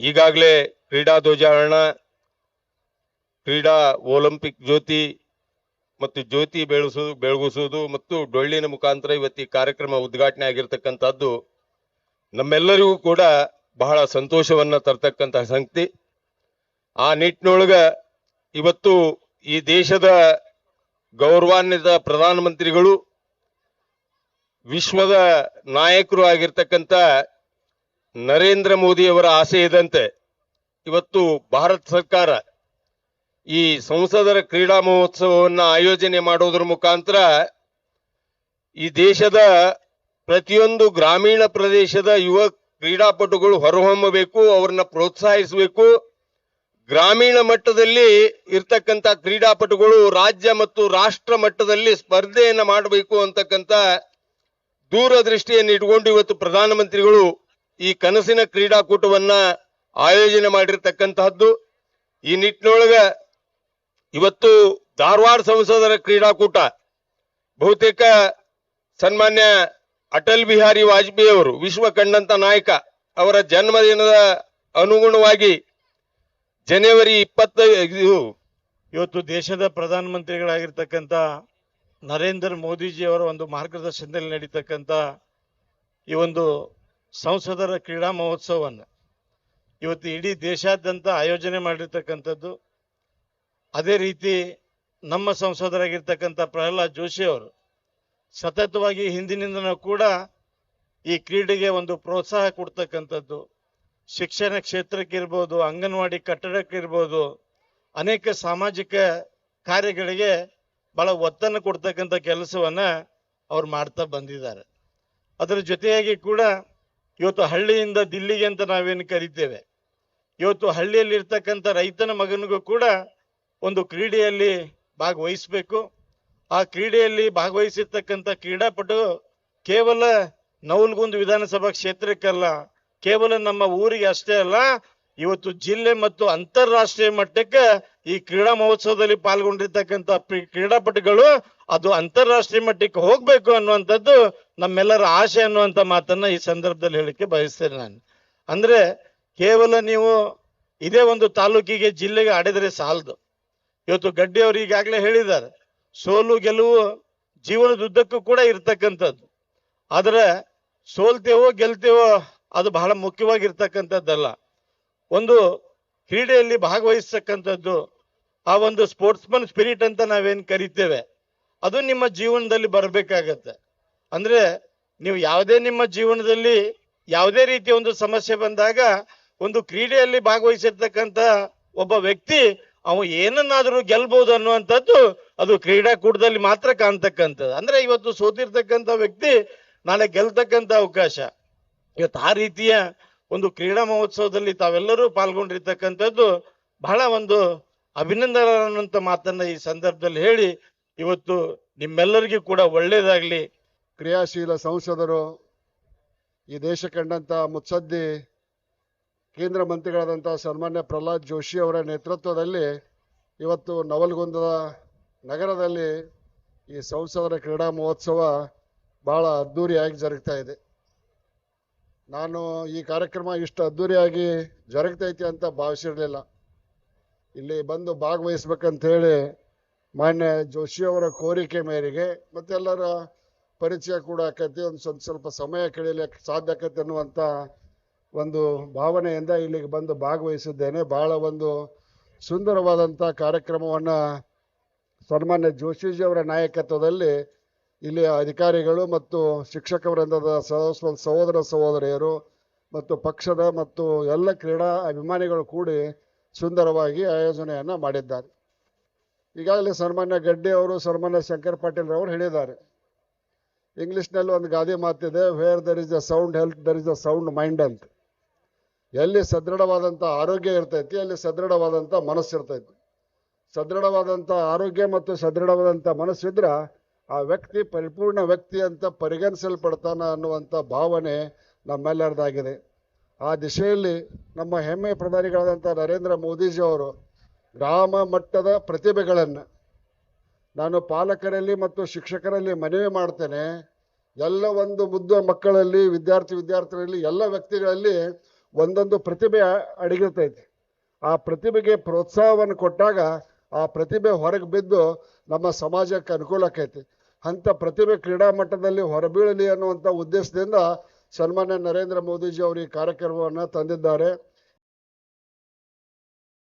ಈಗಾಗಲೇ ಕ್ರೀಡಾ ಧ್ವಜಾರೋಹಣ, ಕ್ರೀಡಾ ಒಲಿಂಪಿಕ್ ಜ್ಯೋತಿ ಮತ್ತು ಜ್ಯೋತಿ ಬೆಳೆಸು, ಬೆಳಗಿಸುವುದು ಮತ್ತು ಡೊಳ್ಳಿನ ಮುಖಾಂತರ ಇವತ್ತು ಕಾರ್ಯಕ್ರಮ ಉದ್ಘಾಟನೆ ಆಗಿರ್ತಕ್ಕಂಥದ್ದು ನಮ್ಮೆಲ್ಲರಿಗೂ ಕೂಡ ಬಹಳ ಸಂತೋಷವನ್ನು ತರ್ತಕ್ಕಂತಹ ಸಂಗತಿ. ಆ ನಿಟ್ಟಿನೊಳಗೆ ಇವತ್ತು ಈ ದೇಶದ ಗೌರವಾನ್ವಿತ ಪ್ರಧಾನಮಂತ್ರಿಗಳು, ವಿಶ್ವದ ನಾಯಕರು ಆಗಿರ್ತಕ್ಕಂಥ ನರೇಂದ್ರ ಮೋದಿಯವರ ಆಸೆ ಇದಂತೆ ಇವತ್ತು ಭಾರತ ಸರ್ಕಾರ ಈ ಸಂಸದರ ಕ್ರೀಡಾ ಮಹೋತ್ಸವವನ್ನು ಆಯೋಜನೆ ಮಾಡೋದ್ರ ಮುಖಾಂತರ ಈ ದೇಶದ ಪ್ರತಿಯೊಂದು ಗ್ರಾಮೀಣ ಪ್ರದೇಶದ ಯುವ ಕ್ರೀಡಾಪಟುಗಳು ಹೊರಹೊಮ್ಮಬೇಕು, ಅವ್ರನ್ನ ಪ್ರೋತ್ಸಾಹಿಸಬೇಕು. ಗ್ರಾಮೀಣ ಮಟ್ಟದಲ್ಲಿ ಇರ್ತಕ್ಕಂಥ ಕ್ರೀಡಾಪಟುಗಳು ರಾಜ್ಯ ಮತ್ತು ರಾಷ್ಟ್ರ ಮಟ್ಟದಲ್ಲಿ ಸ್ಪರ್ಧೆಯನ್ನು ಮಾಡಬೇಕು ಅಂತಕ್ಕಂಥ ದೂರದೃಷ್ಟಿಯನ್ನು ಇಟ್ಕೊಂಡು ಇವತ್ತು ಪ್ರಧಾನಮಂತ್ರಿಗಳು ಈ ಕನಸಿನ ಕ್ರೀಡಾಕೂಟವನ್ನ ಆಯೋಜನೆ ಮಾಡಿರ್ತಕ್ಕಂತಹದ್ದು. ಈ ನಿಟ್ಟಿನೊಳಗ ಇವತ್ತು ಧಾರವಾಡ ಸಂಸದರ ಕ್ರೀಡಾಕೂಟ, ಬಹುತೇಕ ಸನ್ಮಾನ್ಯ ಅಟಲ್ ಬಿಹಾರಿ ವಾಜಪೇಯಿ ಅವರು, ವಿಶ್ವ ಕಂಡಂತ ನಾಯಕ ಅವರ ಜನ್ಮದಿನದ ಅನುಗುಣವಾಗಿ ಜನವರಿ ಇಪ್ಪತ್ತ, ಇದು ಇವತ್ತು ದೇಶದ ಪ್ರಧಾನಮಂತ್ರಿಗಳಾಗಿರ್ತಕ್ಕಂಥ ನರೇಂದ್ರ ಮೋದಿಜಿಯವರ ಒಂದು ಮಾರ್ಗದರ್ಶನದಲ್ಲಿ ನಡೀತಕ್ಕಂಥ ಈ ಒಂದು ಸಂಸದರ ಕ್ರೀಡಾ ಮಹೋತ್ಸವವನ್ನು. ಇವತ್ತು ಇಡೀ ದೇಶಾದ್ಯಂತ ಆಯೋಜನೆ ಮಾಡಿರ್ತಕ್ಕಂಥದ್ದು. ಅದೇ ರೀತಿ ನಮ್ಮ ಸಂಸದರಾಗಿರ್ತಕ್ಕಂಥ ಪ್ರಹ್ಲಾದ್ ಜೋಶಿ ಅವರು ಸತತವಾಗಿ ಹಿಂದಿನಿಂದನೂ ಕೂಡ ಈ ಕ್ರೀಡೆಗೆ ಒಂದು ಪ್ರೋತ್ಸಾಹ ಕೊಡ್ತಕ್ಕಂಥದ್ದು. ಶಿಕ್ಷಣ ಕ್ಷೇತ್ರಕ್ಕಿರ್ಬೋದು ಅಂಗನವಾಡಿ ಕಟ್ಟಡಕ್ಕಿರ್ಬೋದು ಅನೇಕ ಸಾಮಾಜಿಕ ಕಾರ್ಯಗಳಿಗೆ ಬಹಳ ಒತ್ತನ್ನು ಕೊಡ್ತಕ್ಕಂಥ ಕೆಲಸವನ್ನ ಅವ್ರು ಮಾಡ್ತಾ ಬಂದಿದ್ದಾರೆ. ಅದರ ಜೊತೆಯಾಗಿ ಕೂಡ ಇವತ್ತು ಹಳ್ಳಿಯಿಂದ ದಿಲ್ಲಿಗೆ ಅಂತ ನಾವೇನು ಕರಿತೇವೆ? ಇವತ್ತು ಹಳ್ಳಿಯಲ್ಲಿ ಇರ್ತಕ್ಕಂಥ ರೈತನ ಮಗನಿಗೂ ಕೂಡ ಒಂದು ಕ್ರೀಡೆಯಲ್ಲಿ ಭಾಗವಹಿಸಬೇಕು. ಆ ಕ್ರೀಡೆಯಲ್ಲಿ ಭಾಗವಹಿಸಿರ್ತಕ್ಕಂಥ ಕ್ರೀಡಾಪಟು ಕೇವಲ ನವಲ್ಗುಂದ್ ವಿಧಾನಸಭಾ ಕ್ಷೇತ್ರಕ್ಕಲ್ಲ, ಕೇವಲ ನಮ್ಮ ಊರಿಗೆ ಅಷ್ಟೇ ಅಲ್ಲ, ಇವತ್ತು ಜಿಲ್ಲೆ ಮತ್ತು ಅಂತಾರಾಷ್ಟ್ರೀಯ ಮಟ್ಟಕ್ಕೆ ಈ ಕ್ರೀಡಾ ಮಹೋತ್ಸವದಲ್ಲಿ ಪಾಲ್ಗೊಂಡಿರ್ತಕ್ಕಂಥ ಕ್ರೀಡಾಪಟುಗಳು ಅದು ಅಂತಾರಾಷ್ಟ್ರೀಯ ಮಟ್ಟಕ್ಕೆ ಹೋಗ್ಬೇಕು ಅನ್ನುವಂಥದ್ದು ನಮ್ಮೆಲ್ಲರ ಆಶೆ ಅನ್ನುವಂಥ ಮಾತನ್ನ ಈ ಸಂದರ್ಭದಲ್ಲಿ ಹೇಳಿಕ್ಕೆ ಬಯಸ್ತೇನೆ ನಾನು. ಅಂದ್ರೆ ಕೇವಲ ನೀವು ಇದೇ ಒಂದು ತಾಲೂಕಿಗೆ ಜಿಲ್ಲೆಗೆ ಆಡಿದರೆ ಸಾಲದು. ಇವತ್ತು ಗಡ್ಡಿ ಅವರು ಈಗಾಗಲೇ ಹೇಳಿದ್ದಾರೆ, ಸೋಲು ಗೆಲುವು ಜೀವನದುದ್ದಕ್ಕೂ ಕೂಡ ಇರ್ತಕ್ಕಂಥದ್ದು. ಆದ್ರೆ ಸೋಲ್ತೇವೋ ಗೆಲ್ತೇವೋ ಅದು ಬಹಳ ಮುಖ್ಯವಾಗಿರ್ತಕ್ಕಂಥದ್ದಲ್ಲ. ಒಂದು ಕ್ರೀಡೆಯಲ್ಲಿ ಭಾಗವಹಿಸ್ತಕ್ಕಂಥದ್ದು ಆ ಒಂದು ಸ್ಪೋರ್ಟ್ಸ್ಮನ್ ಸ್ಪಿರಿಟ್ ಅಂತ ನಾವೇನು ಕರಿತೇವೆ, ಅದು ನಿಮ್ಮ ಜೀವನದಲ್ಲಿ ಬರಬೇಕಾಗತ್ತೆ. ಅಂದ್ರೆ ನೀವು ಯಾವುದೇ ನಿಮ್ಮ ಜೀವನದಲ್ಲಿ ಯಾವುದೇ ರೀತಿಯ ಒಂದು ಸಮಸ್ಯೆ ಬಂದಾಗ, ಒಂದು ಕ್ರೀಡೆಯಲ್ಲಿ ಭಾಗವಹಿಸಿರ್ತಕ್ಕಂಥ ಒಬ್ಬ ವ್ಯಕ್ತಿ, ಅವ ಏನನ್ನಾದರೂ ಗೆಲ್ಬಹುದು ಅನ್ನುವಂಥದ್ದು ಅದು ಕ್ರೀಡಾಕೂಟದಲ್ಲಿ ಮಾತ್ರ ಕಾಣ್ತಕ್ಕಂಥದ್ದು. ಅಂದ್ರೆ ಇವತ್ತು ಸೋತಿರ್ತಕ್ಕಂಥ ವ್ಯಕ್ತಿ ನಾಳೆ ಗೆಲ್ತಕ್ಕಂಥ ಅವಕಾಶ. ಇವತ್ತು ಆ ರೀತಿಯ ಒಂದು ಕ್ರೀಡಾ ಮಹೋತ್ಸವದಲ್ಲಿ ತಾವೆಲ್ಲರೂ ಪಾಲ್ಗೊಂಡಿರ್ತಕ್ಕಂಥದ್ದು ಬಹಳ ಒಂದು ಅಭಿನಂದನ ಅನ್ನುವಂಥ ಮಾತನ್ನ ಈ ಸಂದರ್ಭದಲ್ಲಿ ಹೇಳಿ ಇವತ್ತು ನಿಮ್ಮೆಲ್ಲರಿಗೂ ಕೂಡ ಒಳ್ಳೆಯದಾಗಲಿ ಕ್ರಿಯಾಶೀಲ ಸಂಸದರು, ಈ ದೇಶ ಕಂಡಂಥ ಮುತ್ಸದ್ದಿ, ಕೇಂದ್ರ ಮಂತ್ರಿಗಳಾದಂಥ ಸನ್ಮಾನ್ಯ ಪ್ರಹ್ಲಾದ್ ಜೋಶಿ ಅವರ ನೇತೃತ್ವದಲ್ಲಿ ಇವತ್ತು ನವಲ್ಗುಂದದ ನಗರದಲ್ಲಿ ಈ ಸಂಸದರ ಕ್ರೀಡಾ ಮಹೋತ್ಸವ ಭಾಳ ಅದ್ಧೂರಿಯಾಗಿ ಜರುಗ್ತಾ ಇದೆ. ನಾನು ಈ ಕಾರ್ಯಕ್ರಮ ಇಷ್ಟು ಅದ್ಧೂರಿಯಾಗಿ ಜರುಗ್ತೈತಿ ಅಂತ ಭಾವಿಸಿರಲಿಲ್ಲ. ಇಲ್ಲಿ ಬಂದು ಭಾಗವಹಿಸ್ಬೇಕಂತ ಹೇಳಿ ಮಾನ್ಯ ಜೋಶಿ ಅವರ ಕೋರಿಕೆ ಮೇರೆಗೆ ಮತ್ತೆಲ್ಲರ ಪರಿಚಯ ಕೂಡ ಆಕೈತಿ. ಒಂದು ಸ್ವಲ್ಪ ಸ್ವಲ್ಪ ಸಮಯ ಕಳೀಲಿಕ್ಕೆ ಸಾಧ್ಯ ಆಕೈತಿ ಅನ್ನುವಂಥ ಒಂದು ಭಾವನೆಯಿಂದ ಇಲ್ಲಿಗೆ ಬಂದು ಭಾಗವಹಿಸಿದ್ದೇನೆ. ಬಹಳ ಒಂದು ಸುಂದರವಾದಂಥ ಕಾರ್ಯಕ್ರಮವನ್ನು ಸನ್ಮಾನ್ಯ ಜೋಶಿಜಿ ಅವರ ನಾಯಕತ್ವದಲ್ಲಿ ಇಲ್ಲಿಯ ಅಧಿಕಾರಿಗಳು ಮತ್ತು ಶಿಕ್ಷಕ ವೃಂದದ ಸಹೋದರ ಸಹೋದರಿಯರು ಮತ್ತು ಪಕ್ಷದ ಮತ್ತು ಎಲ್ಲ ಕ್ರೀಡಾ ಅಭಿಮಾನಿಗಳು ಕೂಡಿ ಸುಂದರವಾಗಿ ಆಯೋಜನೆಯನ್ನು ಮಾಡಿದ್ದಾರೆ. ಈಗಾಗಲೇ ಸನ್ಮಾನ್ಯ ಗಡ್ಡೆ ಅವರು, ಸನ್ಮಾನ್ಯ ಶಂಕರ್ ಪಾಟೀಲ್ ಅವರು ಹೇಳಿದ್ದಾರೆ. ಇಂಗ್ಲೀಷ್ನಲ್ಲಿ ಒಂದು ಗಾದೆ ಮಾತಿದೆ where there is a sound health there is a sound mind ಅಂತ. ಎಲ್ಲಿ ಸದೃಢವಾದಂಥ ಆರೋಗ್ಯ ಇರ್ತೈತಿ, ಅಲ್ಲಿ ಸದೃಢವಾದಂಥ ಮನಸ್ಸು ಇರ್ತೈತಿ. ಸದೃಢವಾದಂಥ ಆರೋಗ್ಯ ಮತ್ತು ಸದೃಢವಾದಂಥ ಮನಸ್ಸಿದ್ರೆ ಆ ವ್ಯಕ್ತಿ, ಪರಿಪೂರ್ಣ ವ್ಯಕ್ತಿ ಅಂತ ಪರಿಗಣಿಸಲ್ಪಡ್ತಾನೆ ಅನ್ನುವಂಥ ಭಾವನೆ ನಮ್ಮೆಲ್ಲರದಾಗಿದೆ. ಆ ದಿಶೆಯಲ್ಲಿ ನಮ್ಮ ಹೆಮ್ಮೆ ಪ್ರಧಾನಿಗಳಾದಂಥ ನರೇಂದ್ರ ಮೋದಿಜಿ ಅವರು ಗ್ರಾಮ ಮಟ್ಟದ ಪ್ರತಿಭೆಗಳನ್ನು ನಾನು ಪಾಲಕರಲ್ಲಿ ಮತ್ತು ಶಿಕ್ಷಕರಲ್ಲಿ ಮನವಿ ಮಾಡ್ತೇನೆ. ಎಲ್ಲ ಒಂದು ಮುದ್ದು ಮಕ್ಕಳಲ್ಲಿ, ವಿದ್ಯಾರ್ಥಿ ವಿದ್ಯಾರ್ಥಿಗಳಲ್ಲಿ, ಎಲ್ಲ ವ್ಯಕ್ತಿಗಳಲ್ಲಿ ಒಂದೊಂದು ಪ್ರತಿಭೆ ಅಡಗಿರ್ತೈತಿ. ಆ ಪ್ರತಿಭೆಗೆ ಪ್ರೋತ್ಸಾಹವನ್ನು ಕೊಟ್ಟಾಗ ಆ ಪ್ರತಿಭೆ ಹೊರಗೆ ಬಿದ್ದು ನಮ್ಮ ಸಮಾಜಕ್ಕೆ ಅನುಕೂಲ ಆಕೈತಿ. ಅಂಥ ಪ್ರತಿಭೆ ಕ್ರೀಡಾ ಮಟ್ಟದಲ್ಲಿ ಹೊರಬೀಳಲಿ ಅನ್ನುವಂಥ ಉದ್ದೇಶದಿಂದ ಸನ್ಮಾನ್ಯ ನರೇಂದ್ರ ಮೋದಿಜಿ ಅವರು ಈ ಕಾರ್ಯಕ್ರಮವನ್ನು ತಂದಿದ್ದಾರೆ.